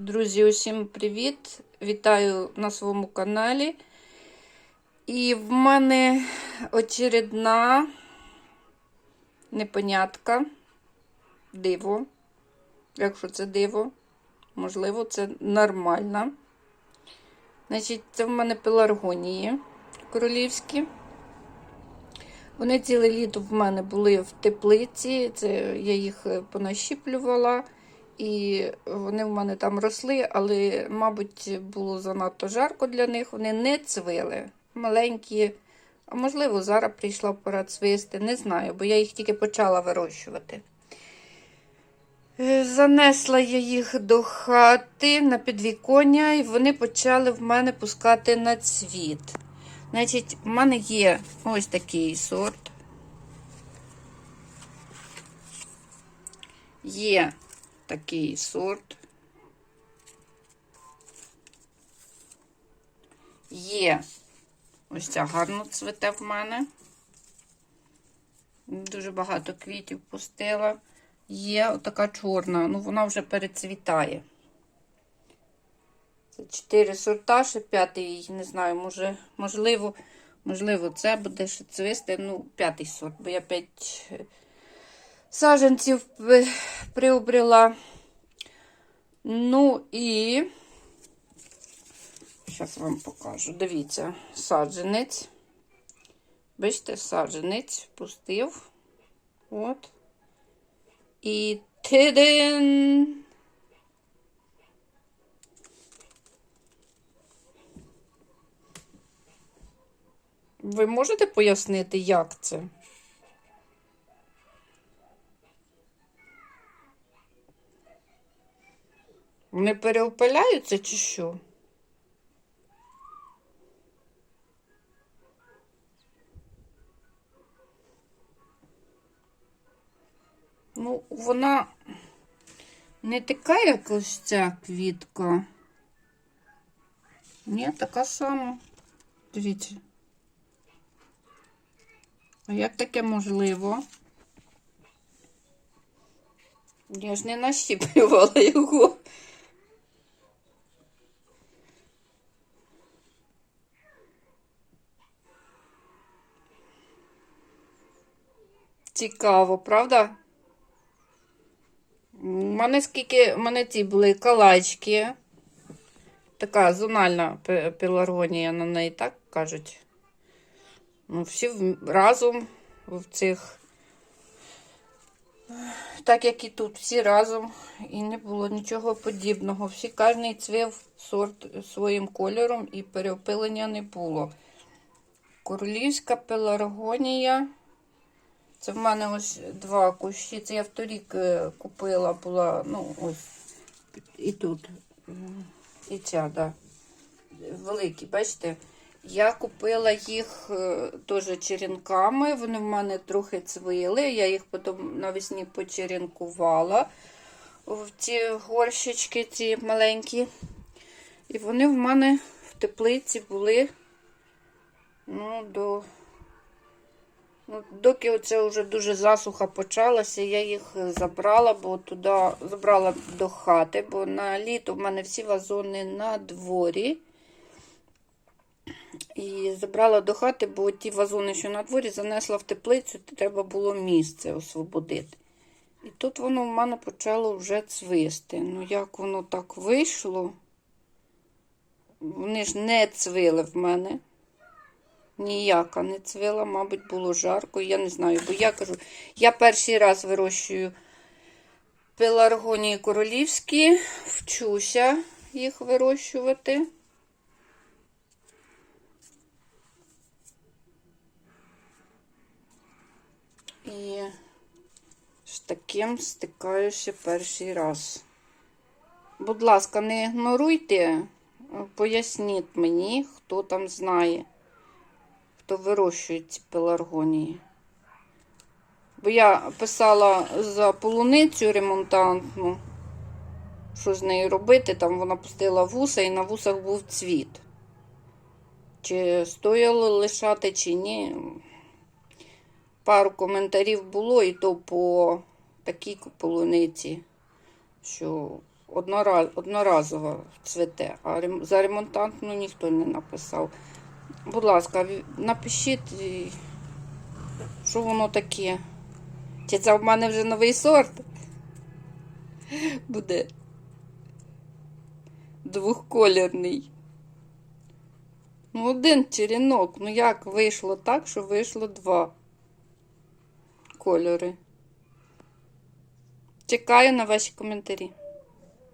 Друзі, усім привіт! Вітаю на своєму каналі. І в мене очередна непонятка, диво. Якщо це диво, можливо, це нормально. Значить, це в мене пеларгонії королівські. Вони ціле літо в мене були в теплиці, це я їх понащіплювала. І вони в мене там росли, але, мабуть, було занадто жарко для них. Вони не цвили, маленькі. А можливо, зараз прийшла пора цвисти, не знаю, бо я їх тільки почала вирощувати. Е, Занесла я їх до хати на підвіконня, і вони почали в мене пускати на цвіт. Значить, в мене є ось такий сорт. Є такий сорт. Є ось ця гарно цвете в мене. Дуже багато квітів пустила. Є отака чорна, ну вона вже перецвітає. Це чотири сорта, ще п'ятий, не знаю, може, можливо, можливо, це буде ще цвисти. Ну, п'ятий сорт, бо я п'ять саджанців приобрела. Ну і зараз вам покажу. Дивіться, саджанець. Бачите, саджанець пустив. От. І тидин. Ви можете пояснити, як це? Вони переопиляються чи що? Ну, вона не така, як ось ця квітка. Ні, така сама. Дивіться. А як таке можливо? Я ж не нащіплювала його. Цікаво, правда? У мене скільки, у мене ці були калачки. Така зональна пеларгонія на неї, так кажуть. Ну, всі разом в цих, так як і тут, всі разом, і не було нічого подібного. Всі кожний цвів сорт своїм кольором і переопилення не було. Королівська пеларгонія. Це в мене ось два кущі. Це я вторік купила, була, ну, ось і тут, і ця, да. Великі, бачите? Я купила їх теж черенками. Вони в мене трохи цвили. Я їх потім навесні почеренкувала в ці горщички, ці маленькі. І вони в мене в теплиці були ну, до. Ну, Доки оце вже дуже засуха почалася, я їх забрала, бо туди забрала до хати, бо на літо в мене всі вазони на дворі. І забрала до хати, бо ті вазони, що на дворі, занесла в теплицю, треба було місце освободити. І тут воно в мене почало вже цвисти. Ну, як воно так вийшло, вони ж не цвили в мене. Ніяка не цвіла, мабуть, було жарко, я не знаю, бо я кажу, я перший раз вирощую пеларгонії королівські, вчуся їх вирощувати. І з таким стикаюся перший раз. Будь ласка, не ігноруйте, поясніть мені, хто там знає хто вирощує ці пеларгонії. Бо я писала за полуницю ремонтантну, що з нею робити, там вона пустила вуса і на вусах був цвіт. Чи стояло лишати, чи ні. Пару коментарів було, і то по такій полуниці, що однораз, одноразово цвете, а за ремонтантну ніхто не написав. Будь ласка, напишіть, що воно таке. Чи це в мене вже новий сорт? Буде двохколірний. Ну, один черенок. Ну як вийшло так, що вийшло два кольори. Чекаю на ваші коментарі.